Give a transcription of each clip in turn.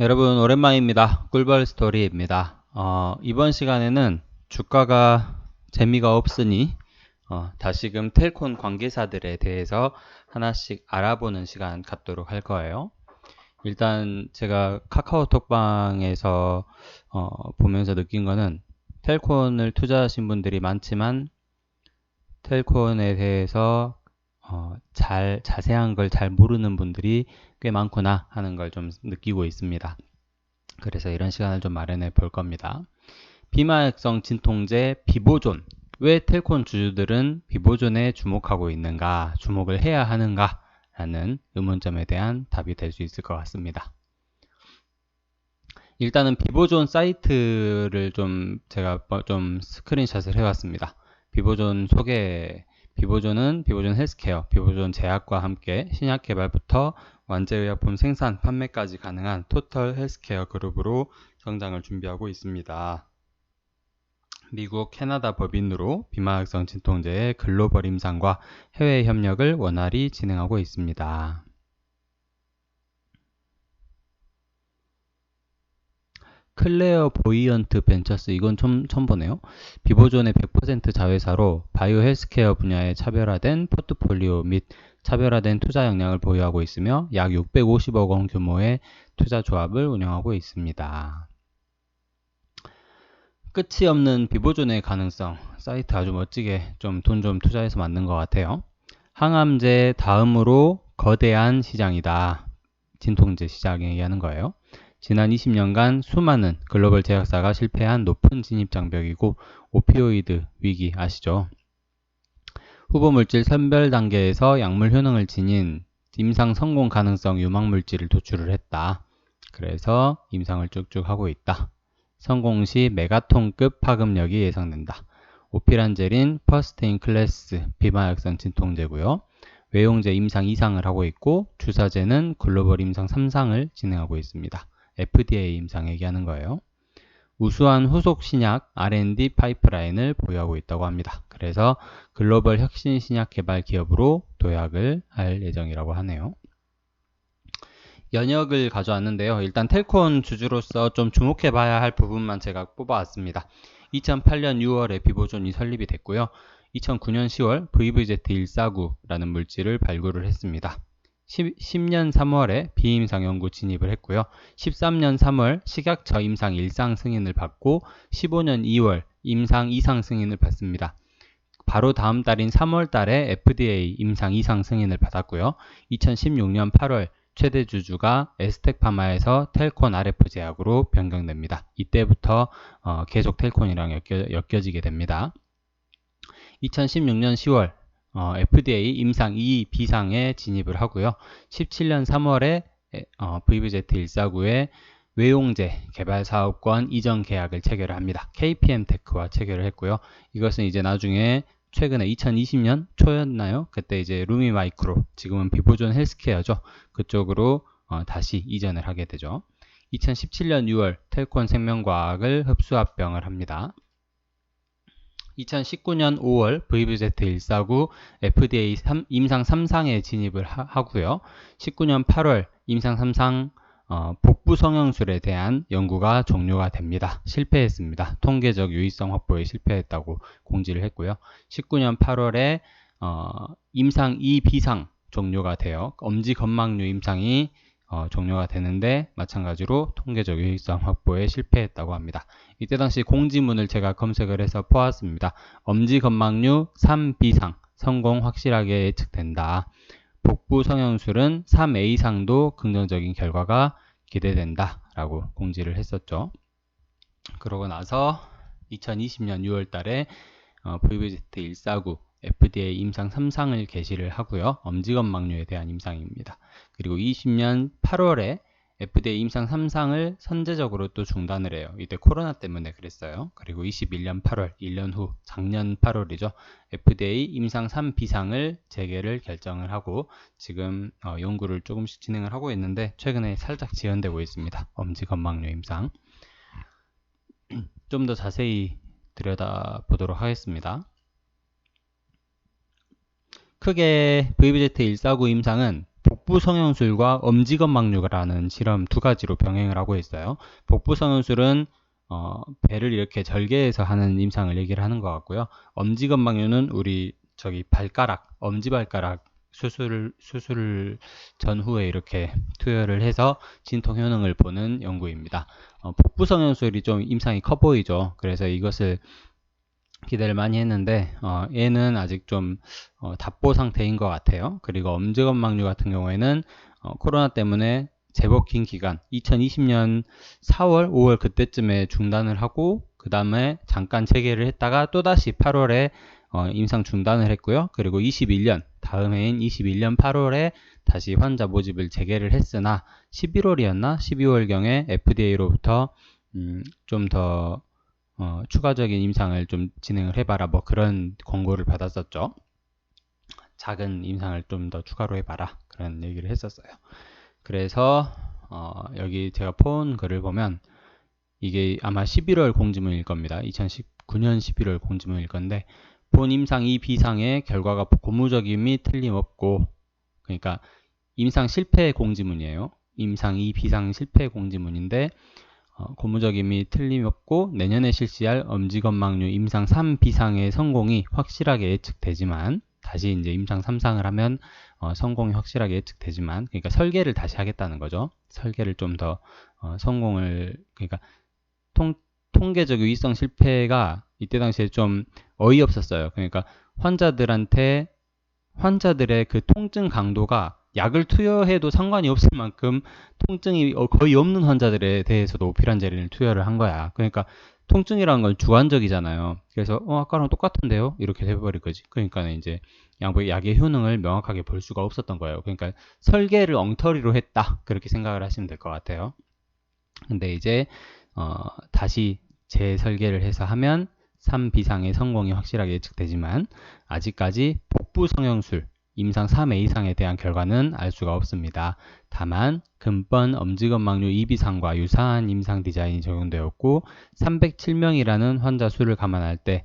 여러분 오랜만입니다. 꿀벌 스토리입니다. 어, 이번 시간에는 주가가 재미가 없으니 어, 다시금 텔콘 관계사들에 대해서 하나씩 알아보는 시간 갖도록 할 거예요. 일단 제가 카카오톡방에서 어, 보면서 느낀 거는 텔콘을 투자하신 분들이 많지만 텔콘에 대해서 어, 잘 자세한 걸 잘 모르는 분들이 꽤 많구나 하는 걸 좀 느끼고 있습니다. 그래서 이런 시간을 좀 마련해 볼 겁니다. 비마약성 진통제 비보존 왜 텔콘 주주들은 비보존에 주목하고 있는가 주목을 해야 하는가 라는 의문점에 대한 답이 될 수 있을 것 같습니다. 일단은 비보존 사이트를 좀 제가 좀 스크린샷을 해봤습니다. 비보존 소개 비보존은 비보존 헬스케어, 비보존 제약과 함께 신약 개발부터 완제의약품 생산, 판매까지 가능한 토털 헬스케어 그룹으로 성장을 준비하고 있습니다. 미국, 캐나다 법인으로 비마약성 진통제의 글로벌 임상과 해외 협력을 원활히 진행하고 있습니다. 클레어 보이언트 벤처스 이건 처음, 처음 보네요. 비보존의 100% 자회사로 바이오 헬스케어 분야의 차별화된 포트폴리오 및 차별화된 투자 역량을 보유하고 있으며 약 650억 원 규모의 투자 조합을 운영하고 있습니다. 끝이 없는 비보존의 가능성 사이트 아주 멋지게 좀 돈좀 좀 투자해서 만든 것 같아요. 항암제 다음으로 거대한 시장이다. 진통제 시장 얘기하는 거예요. 지난 20년간 수많은 글로벌 제약사가 실패한 높은 진입 장벽이고 오피오이드 위기 아시죠? 후보 물질 선별 단계에서 약물 효능을 지닌 임상 성공 가능성 유망 물질을 도출을 했다. 그래서 임상을 쭉쭉 하고 있다. 성공 시 메가톤급 파급력이 예상된다. 오피란제린 퍼스테인 클래스 비마약성 진통제고요. 외용제 임상 2상을 하고 있고 주사제는 글로벌 임상 3상을 진행하고 있습니다. FDA 임상 얘기하는 거예요. 우수한 후속 신약 R&D 파이프라인을 보유하고 있다고 합니다. 그래서 글로벌 혁신 신약 개발 기업으로 도약을 할 예정이라고 하네요. 연역을 가져왔는데요. 일단 텔콘 주주로서 좀 주목해 봐야 할 부분만 제가 뽑아왔습니다. 2008년 6월에 비보존이 설립이 됐고요. 2009년 10월 VVZ149라는 물질을 발굴을 했습니다. 10, 년 3월에 비임상 연구 진입을 했고요. 13년 3월 식약처 임상 1상 승인을 받고 15년 2월 임상 2상 승인을 받습니다. 바로 다음 달인 3월 달에 FDA 임상 2상 승인을 받았고요. 2016년 8월 최대 주주가 에스텍파마에서 텔콘 RF 제약으로 변경됩니다. 이때부터 어, 계속 텔콘이랑 엮여, 지게 됩니다. 2016년 10월 어, FDA 임상 2 비상에 진입을 하고요. 17년 3월에 어, VVZ149의 외용제 개발 사업권 이전 계약을 체결을 합니다. KPM 테크와 체결을 했고요. 이것은 이제 나중에 최근에 2020년 초였나요? 그때 이제 루미 마이크로, 지금은 비보존 헬스케어죠. 그쪽으로 어, 다시 이전을 하게 되죠. 2017년 6월 텔콘 생명과학을 흡수합병을 합니다. 2019년 5월 VVZ149 FDA 3, 임상 3상에 진입을 하, 고요 19년 8월 임상 3상 어, 복부 성형술에 대한 연구가 종료가 됩니다. 실패했습니다. 통계적 유의성 확보에 실패했다고 공지를 했고요. 19년 8월에 어, 임상 2비상 종료가 되어 엄지 건막류 임상이 어, 종료가 되는데 마찬가지로 통계적 유익성 확보에 실패했다고 합니다. 이때 당시 공지문을 제가 검색을 해서 보았습니다. 엄지 건막류 3B상 성공 확실하게 예측된다. 복부 성형술은 3A상도 긍정적인 결과가 기대된다 라고 공지를 했었죠. 그러고 나서 2020년 6월 달에 어, VVZ149 FDA 임상 3상을 개시를 하고요. 엄지건막류에 대한 임상입니다. 그리고 20년 8월에 FDA 임상 3상을 선제적으로 또 중단을 해요. 이때 코로나 때문에 그랬어요. 그리고 21년 8월, 1년 후, 작년 8월이죠. FDA 임상 3비상을 재개를 결정을 하고 지금 어, 연구를 조금씩 진행을 하고 있는데 최근에 살짝 지연되고 있습니다. 엄지건막류 임상. 좀 더 자세히 들여다 보도록 하겠습니다. 크게 VBZ149 임상은 복부 성형술과 엄지건막류라는 실험 두 가지로 병행을 하고 있어요. 복부 성형술은 어, 배를 이렇게 절개해서 하는 임상을 얘기를 하는 것 같고요. 엄지건막류는 우리 저기 발가락, 엄지발가락 수술 수술 전후에 이렇게 투여를 해서 진통 효능을 보는 연구입니다. 어, 복부 성형술이 좀 임상이 커 보이죠. 그래서 이것을 기대를 많이 했는데 어, 얘는 아직 좀 어, 답보 상태인 것 같아요. 그리고 엄지건막류 같은 경우에는 어, 코로나 때문에 제법 긴 기간 2020년 4월 5월 그때쯤에 중단을 하고 그 다음에 잠깐 재개를 했다가 또다시 8월에 어, 임상 중단을 했고요. 그리고 21년 다음 해인 21년 8월에 다시 환자 모집을 재개를 했으나 11월이었나 12월경에 FDA로부터 음, 좀더 어, 추가적인 임상을 좀 진행을 해봐라 뭐 그런 권고를 받았었죠. 작은 임상을 좀 더 추가로 해봐라 그런 얘기를 했었어요. 그래서 어, 여기 제가 폰 글을 보면 이게 아마 11월 공지문일 겁니다. 2019년 11월 공지문일 건데 본 임상 이 비상의 결과가 고무적임이 틀림없고 그러니까 임상 실패 공지문이에요. 임상 이 비상 실패 공지문인데 어, 고무적임이 틀림없고 내년에 실시할 엄지건막류 임상 3비상의 성공이 확실하게 예측되지만 다시 이제 임상 3상을 하면 어, 성공이 확실하게 예측되지만 그러니까 설계를 다시 하겠다는 거죠. 설계를 좀더 어, 성공을 그러니까 통, 통계적 유의성 실패가 이때 당시에 좀 어이없었어요. 그러니까 환자들한테 환자들의 그 통증 강도가 약을 투여해도 상관이 없을 만큼 통증이 어, 거의 없는 환자들에 대해서도 오피란제린을 투여를 한 거야. 그러니까 통증이라는 건 주관적이잖아요. 그래서 어 아까랑 똑같은데요? 이렇게 해버릴 거지. 그러니까 이제 양보의 약의 효능을 명확하게 볼 수가 없었던 거예요. 그러니까 설계를 엉터리로 했다 그렇게 생각을 하시면 될 것 같아요. 근데 이제 어, 다시 재설계를 해서 하면 3비상의 성공이 확실하게 예측되지만 아직까지 복부 성형술 임상 3회 이상에 대한 결과는 알 수가 없습니다. 다만 근번 엄지건막류 2비상과 유사한 임상 디자인이 적용되었고 307명이라는 환자 수를 감안할 때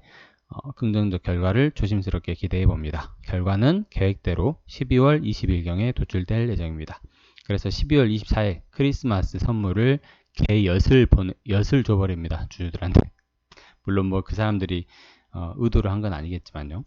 어, 긍정적 결과를 조심스럽게 기대해 봅니다. 결과는 계획대로 12월 20일경에 도출될 예정입니다. 그래서 12월 24일 크리스마스 선물을 개 엿을 보내, 엿을 줘버립니다. 주주들한테. 물론 뭐 그 사람들이 어, 의도를 한 건 아니겠지만요.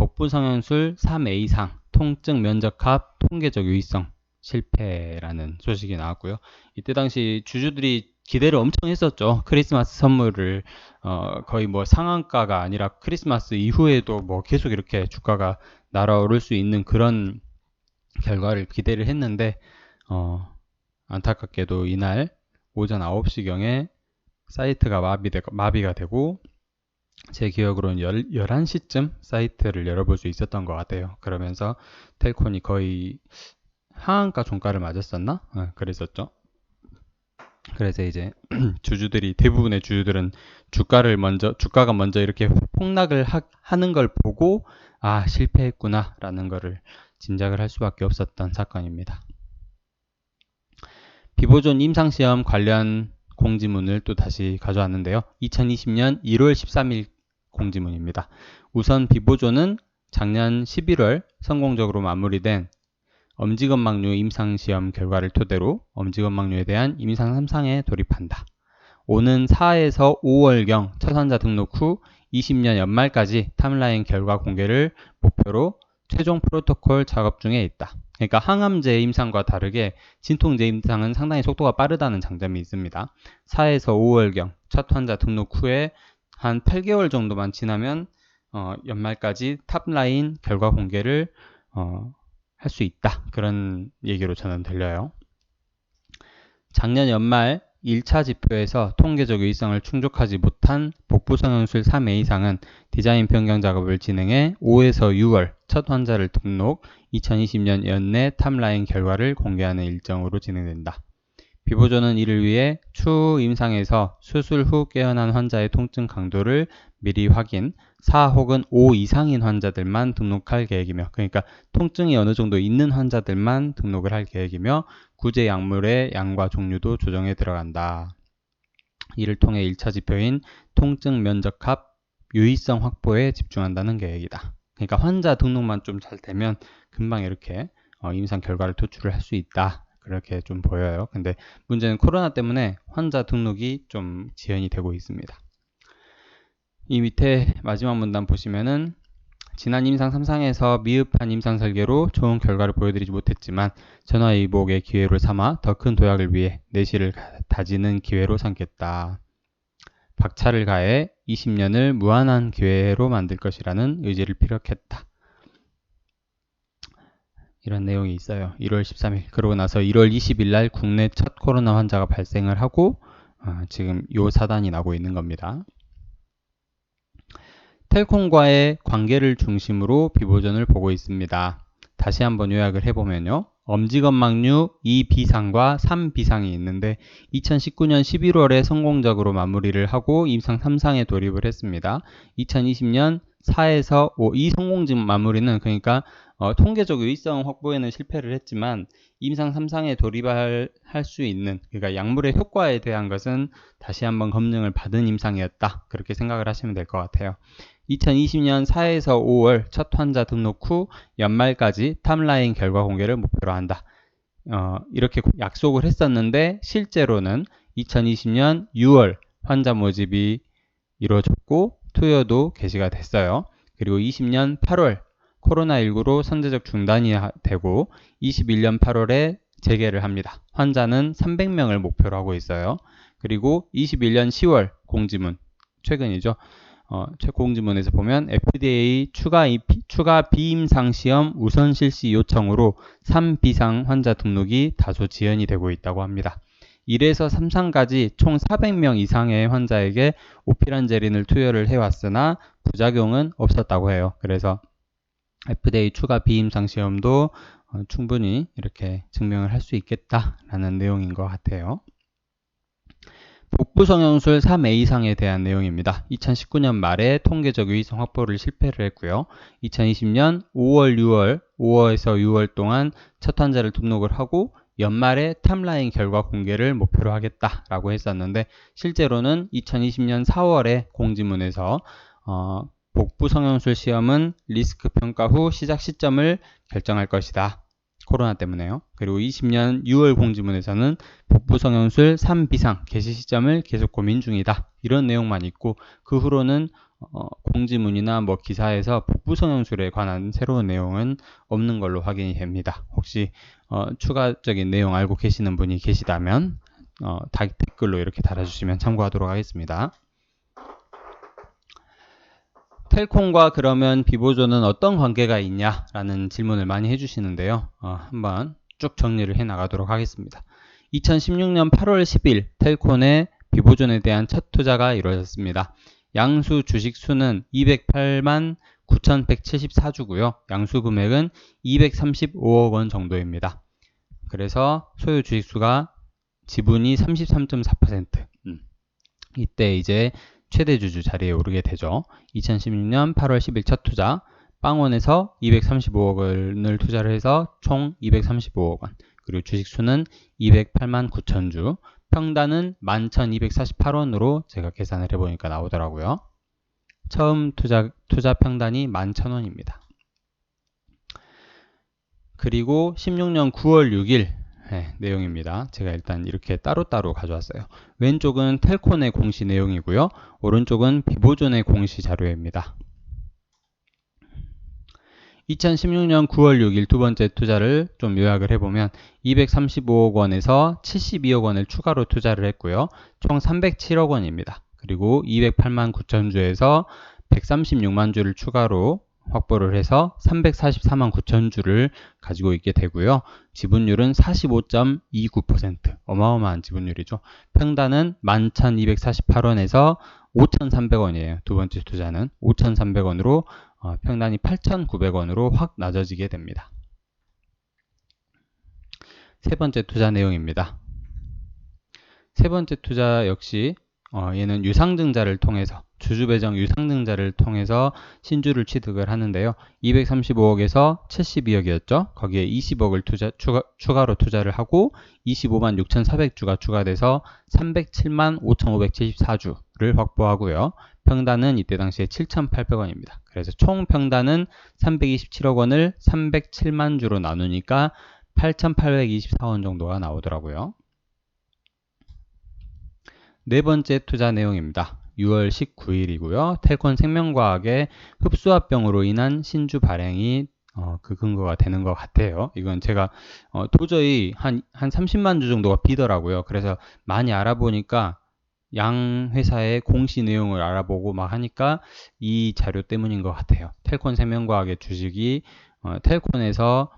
복부 성형술 3A상 통증 면적합 통계적 유의성 실패라는 소식이 나왔고요. 이때 당시 주주들이 기대를 엄청 했었죠. 크리스마스 선물을 어, 거의 뭐 상한가가 아니라 크리스마스 이후에도 뭐 계속 이렇게 주가가 날아오를 수 있는 그런 결과를 기대를 했는데 어, 안타깝게도 이날 오전 9시경에 사이트가 마비되, 마비가 되고 제 기억으로는 11시쯤 사이트를 열어볼 수 있었던 것 같아요. 그러면서 텔콘이 거의 하한가 종가를 맞았었나? 어, 그랬었죠. 그래서 이제 주주들이 대부분의 주주들은 주가를 먼저 주가가 먼저 이렇게 폭락을 하, 하는 걸 보고 아 실패했구나라는 것을 짐작을 할 수밖에 없었던 사건입니다. 비보존 임상시험 관련 공지문을 또 다시 가져왔는데요. 2020년 1월 13일 공지문입니다. 우선 비보존은 작년 11월 성공적으로 마무리된 엄지건막류 임상시험 결과를 토대로 엄지건막류에 대한 임상 3상에 돌입한다. 오는 4에서 5월경 첫 환자 등록 후 20년 연말까지 탑라인 결과 공개를 목표로 최종 프로토콜 작업 중에 있다. 그러니까 항암제 임상과 다르게 진통제 임상은 상당히 속도가 빠르다는 장점이 있습니다. 4에서 5월경 첫 환자 등록 후에 한 8개월 정도만 지나면 어, 연말까지 탑라인 결과 공개를 어, 할 수 있다. 그런 얘기로 저는 들려요. 작년 연말 1차 지표에서 통계적 유의성을 충족하지 못한 복부 성형술 3회 이상은 디자인 변경 작업을 진행해 5에서 6월 첫 환자를 등록, 2020년 연내 탑라인 결과를 공개하는 일정으로 진행된다. 비보조는 이를 위해 추후 임상에서 수술 후 깨어난 환자의 통증 강도를 미리 확인, 4 혹은 5 이상인 환자들만 등록할 계획이며 그러니까 통증이 어느 정도 있는 환자들만 등록을 할 계획이며 구제 약물의 양과 종류도 조정해 들어간다. 이를 통해 1차 지표인 통증 면적합 유의성 확보에 집중한다는 계획이다. 그러니까 환자 등록만 좀 잘 되면 금방 이렇게 어, 임상 결과를 도출을 할 수 있다. 그렇게 좀 보여요. 근데 문제는 코로나 때문에 환자 등록이 좀 지연이 되고 있습니다. 이 밑에 마지막 문단 보시면은 지난 임상 3상에서 미흡한 임상 설계로 좋은 결과를 보여드리지 못했지만 전화위복의 기회로 삼아 더 큰 도약을 위해 내실을 다지는 기회로 삼겠다. 박차를 가해 20년을 무한한 기회로 만들 것이라는 의지를 피력했다. 이런 내용이 있어요. 1월 13일. 그러고 나서 1월 20일 날 국내 첫 코로나 환자가 발생을 하고 어, 지금 요 사단이 나고 있는 겁니다. 텔콤과의 관계를 중심으로 비보전을 보고 있습니다. 다시 한번 요약을 해보면요. 엄지건망류 2비상과 3비상이 있는데 2019년 11월에 성공적으로 마무리를 하고 임상 3상에 돌입을 했습니다. 2020년 4에서 5, 이 성공적 마무리는 그러니까 어, 통계적 유의성 확보에는 실패를 했지만 임상 3상에 돌입할 수 있는 그러니까 약물의 효과에 대한 것은 다시 한번 검증을 받은 임상이었다. 그렇게 생각을 하시면 될 것 같아요. 2020년 4에서 5월 첫 환자 등록 후 연말까지 탑라인 결과 공개를 목표로 한다. 어, 이렇게 약속을 했었는데 실제로는 2020년 6월 환자 모집이 이루어졌고 투여도 개시가 됐어요. 그리고 20년 8월 코로나19로 선제적 중단이 되고 21년 8월에 재개를 합니다. 환자는 300명을 목표로 하고 있어요. 그리고 21년 10월 공지문, 최근이죠. 어, 공지문에서 보면 FDA 추가, 추가 비임상 시험 우선 실시 요청으로 3비상 환자 등록이 다소 지연이 되고 있다고 합니다. 1에서 3상까지 총 400명 이상의 환자에게 오피란제린을 투여를 해왔으나 부작용은 없었다고 해요. 그래서 FDA 추가 비임상 시험도 어, 충분히 이렇게 증명을 할 수 있겠다라는 내용인 것 같아요. 복부 성형술 3A 이상에 대한 내용입니다. 2019년 말에 통계적 유의성 확보를 실패를 했고요. 2020년 5월, 6월, 5월에서 6월 동안 첫 환자를 등록을 하고 연말에 탑라인 결과 공개를 목표로 하겠다라고 했었는데 실제로는 2020년 4월에 공지문에서 어, 복부 성형술 시험은 리스크 평가 후 시작 시점을 결정할 것이다. 코로나 때문에요. 그리고 20년 6월 공지문에서는 복부 성형술 3비상 개시 시점을 계속 고민 중이다. 이런 내용만 있고 그 후로는 어, 공지문이나 뭐 기사에서 복부 성형술에 관한 새로운 내용은 없는 걸로 확인이 됩니다. 혹시 어, 추가적인 내용 알고 계시는 분이 계시다면 어, 댓글로 이렇게 달아주시면 참고하도록 하겠습니다. 텔콤과 그러면 비보조는 어떤 관계가 있냐라는 질문을 많이 해주시는데요. 어, 한번 쭉 정리를 해 나가도록 하겠습니다. 2016년 8월 10일 텔콘의 비보존에 대한 첫 투자가 이루어졌습니다. 양수 주식 수는 208만 9,174주고요. 양수 금액은 235억 원 정도입니다. 그래서 소유 주식 수가 지분이 33.4%. 음. 이때 이제 최대 주주 자리에 오르게 되죠. 2016년 8월 10일 첫 투자 빵원에서 235억 원을 투자를 해서 총 235억 원 그리고 주식 수는 208만 9천 주 평단은 11,248원으로 제가 계산을 해보니까 나오더라고요. 처음 투자, 투자 평단이 11,000원입니다. 그리고 16년 9월 6일 네, 내용입니다. 제가 일단 이렇게 따로따로 가져왔어요. 왼쪽은 텔콘의 공시 내용이고요. 오른쪽은 비보존의 공시 자료입니다. 2016년 9월 6일 두 번째 투자를 좀 요약을 해보면 235억 원에서 72억 원을 추가로 투자를 했고요. 총 307억 원입니다. 그리고 208만 9천 주에서 136만 주를 추가로 확보를 해서 344만 9천 주를 가지고 있게 되고요. 지분율은 45.29% 어마어마한 지분율이죠. 평단은 11,248원에서 5,300원이에요. 두 번째 투자는 5,300원으로 어, 평단이 8,900원으로 확 낮아지게 됩니다. 세 번째 투자 내용입니다. 세 번째 투자 역시 어, 얘는 유상증자를 통해서 주주배정 유상증자를 통해서 신주를 취득을 하는데요. 235억에서 72억이었죠. 거기에 20억을 투자, 추가, 추가로 투자를 하고 25만 6,400주가 추가돼서 307만 5,574주로 주식수를 확보하고요. 평단은 이때 당시에 7,800원입니다. 그래서 총 평단은 327억 원을 307만 주로 나누니까 8,824원 정도가 나오더라고요. 네 번째 투자 내용입니다. 6월 19일이고요. 텔콘 생명과학의 흡수합병으로 인한 신주 발행이 어, 그 근거가 되는 것 같아요. 이건 제가 어, 도저히 한, 한 30만 주 정도가 비더라고요. 그래서 많이 알아보니까 양 회사의 공시 내용을 알아보고 막 하니까 이 자료 때문인 것 같아요. 텔콘 생명과학의 주식이 어, 텔콘에서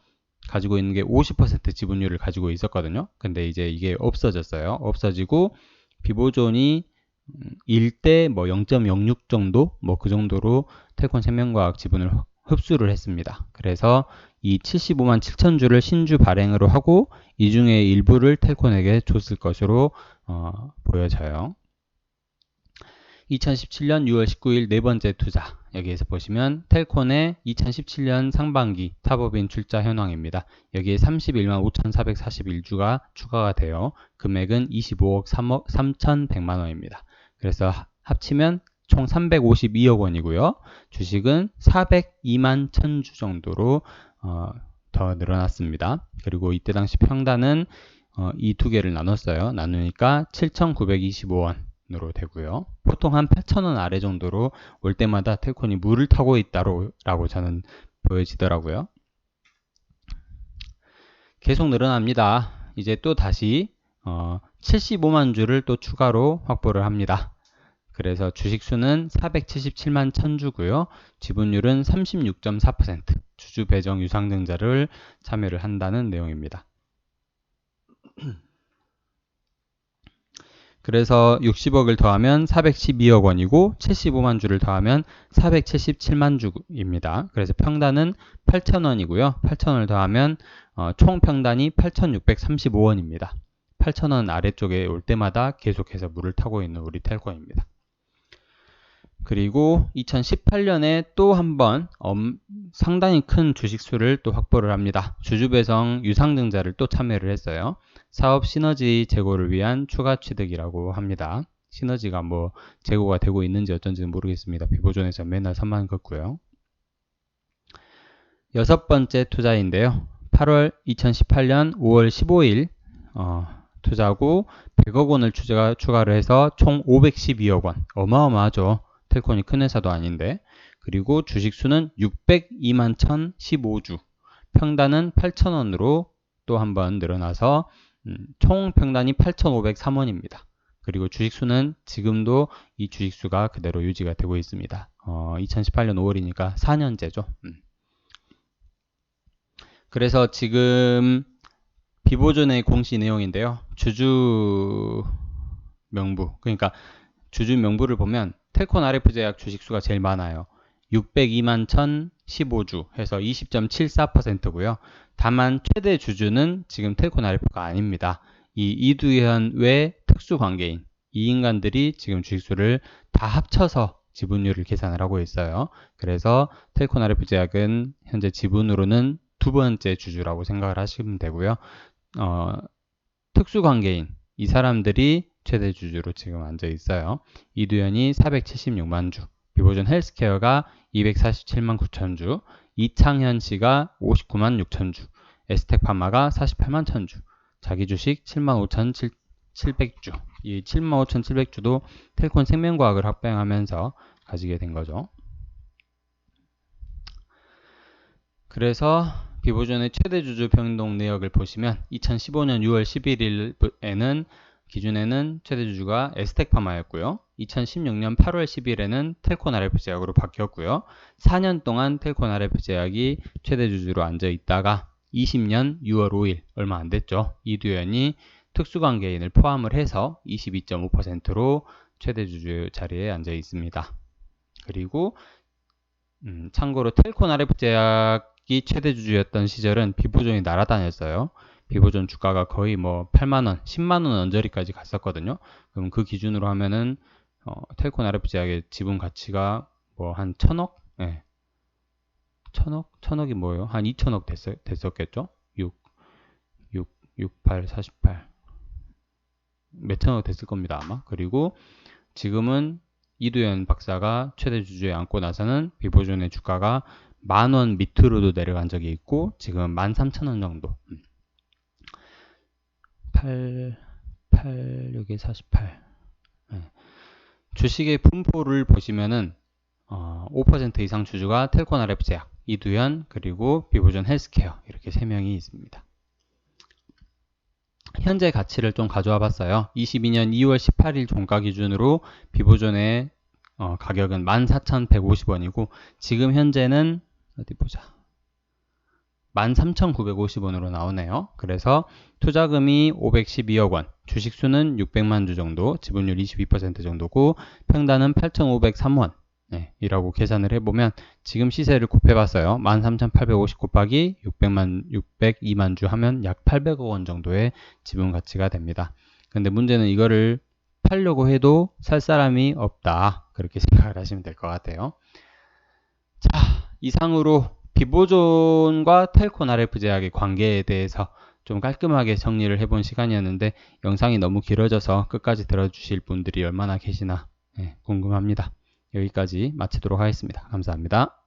가지고 있는 게 50% 지분율을 가지고 있었거든요. 근데 이제 이게 없어졌어요. 없어지고 비보존이 1대 뭐 0.06 정도 뭐 그 정도로 텔콘 생명과학 지분을 흡수를 했습니다. 그래서 이 75만 7천 주를 신주 발행으로 하고 이 중에 일부를 텔콘에게 줬을 것으로 어, 보여져요. 2017년 6월 19일 네 번째 투자 여기에서 보시면 텔콘의 2017년 상반기 탑업인 출자 현황입니다. 여기에 31만 5,441주가 추가가 되어 금액은 25억 3억 3,100만 원입니다. 그래서 합치면 총 352억 원이고요. 주식은 402만 1000주 정도로 어, 더 늘어났습니다. 그리고 이때 당시 평단은 어, 이 두 개를 나눴어요. 나누니까 7,925원으로 되고요. 보통 한 8,000원 아래 정도로 올 때마다 텔콘이 물을 타고 있다라고 저는 보여지더라고요. 계속 늘어납니다. 이제 또 다시 어, 75만 주를 또 추가로 확보를 합니다. 그래서 주식수는 477만 1000주고요. 지분율은 36.4% 주주 배정 유상증자를 참여를 한다는 내용입니다. 그래서 60억을 더하면 412억 원이고 75만 주를 더하면 477만 주입니다. 그래서 평단은 8,000원이고요. 8,000원을 더하면 어, 총 평단이 8,635원입니다. 8,000원 아래쪽에 올 때마다 계속해서 물을 타고 있는 우리 텔코입니다. 그리고 2018년에 또 한번 상당히 큰 주식수를 또 확보를 합니다. 주주배성 유상증자를 또 참여를 했어요. 사업 시너지 제고를 위한 추가 취득이라고 합니다. 시너지가 뭐 제고가 되고 있는지 어쩐지는 모르겠습니다. 비보존에서 맨날 3만 걷고요. 여섯 번째 투자인데요. 8월 2018년 5월 15일 어, 투자고 100억 원을 추가, 추가를 해서 총 512억 원. 어마어마하죠. 텔콘이 큰 회사도 아닌데. 그리고 주식 수는 602만 1015주. 평단은 8,000원으로 또 한 번 늘어나서 음, 총 평단이 8,503원입니다. 그리고 주식수는 지금도 이 주식수가 그대로 유지가 되고 있습니다. 어, 2018년 5월이니까 4년째죠. 음. 그래서 지금 비보존의 공시 내용인데요. 주주 명부, 그러니까 주주 명부를 보면 텔콘 RF 제약 주식수가 제일 많아요. 602만 1015주 해서 20.74%고요. 다만 최대 주주는 지금 텔콘 RF가 아닙니다. 이 이두현 외 특수 관계인 이 인간들이 지금 주식수를 다 합쳐서 지분율을 계산을 하고 있어요. 그래서 텔콘 RF 제약은 현재 지분으로는 두 번째 주주라고 생각을 하시면 되고요. 어, 특수관계인 이 사람들이 최대 주주로 지금 앉아 있어요. 이두현이 476만 주, 비보존 헬스케어가 247만 9천 주, 이창현 씨가 59만 6천 주, 에스텍 파마가 48만 1천 주, 자기 주식 7만 5천 700주. 이 7만 5천 700주도 텔콘 생명과학을 합병하면서 가지게 된 거죠. 그래서 비보존의 최대 주주 변동 내역을 보시면 2015년 6월 11일에는 기준에는 최대 주주가 에스텍파마였고요. 2016년 8월 10일에는 텔콘 RF 제약으로 바뀌었고요. 4년 동안 텔콘 RF 제약이 최대 주주로 앉아 있다가 20년 6월 5일 얼마 안 됐죠. 이두현이 특수관계인을 포함을 해서 22.5%로 최대 주주 자리에 앉아 있습니다. 그리고 음, 참고로 텔콘 RF 제약 이 최대 주주였던 시절은 비보존이 날아다녔어요. 비보존 주가가 거의 뭐 8만원, 10만원 언저리까지 갔었거든요. 그럼 그 기준으로 하면은 어, 텔콘 RF 제약의 지분 가치가 뭐 한 천억? 예. 네. 천억? 천억이 뭐예요? 한 2천억 됐, 됐었겠죠? 6, 6, 6, 8, 48. 몇 천억 됐을 겁니다, 아마. 그리고 지금은 이두현 박사가 최대 주주에 앉고 나서는 비보존의 주가가 만 원 밑으로도 내려간 적이 있고 지금 13,000원 정도. 8 8 여기 48. 네. 주식의 분포를 보시면은 어, 5% 이상 주주가 텔코나 랩제약, 이두현 그리고 비보존 헬스케어 이렇게 세 명이 있습니다. 현재 가치를 좀 가져와 봤어요. 22년 2월 18일 종가 기준으로 비보존의 어, 가격은 14,150원이고 지금 현재는 어디 보자. 13,950원으로 나오네요. 그래서 투자금이 512억 원, 주식수는 600만 주 정도, 지분율 22% 정도고 평단은 8,503원 네, 이라고 계산을 해보면 지금 시세를 곱해봤어요. 13,850 곱하기 600만, 602만 주 하면 약 800억 원 정도의 지분 가치가 됩니다. 근데 문제는 이거를 팔려고 해도 살 사람이 없다. 그렇게 생각을 하시면 될 것 같아요. 자, 이상으로 비보존과 텔콘 RF 제약의 관계에 대해서 좀 깔끔하게 정리를 해본 시간이었는데 영상이 너무 길어져서 끝까지 들어주실 분들이 얼마나 계시나 네, 궁금합니다. 여기까지 마치도록 하겠습니다. 감사합니다.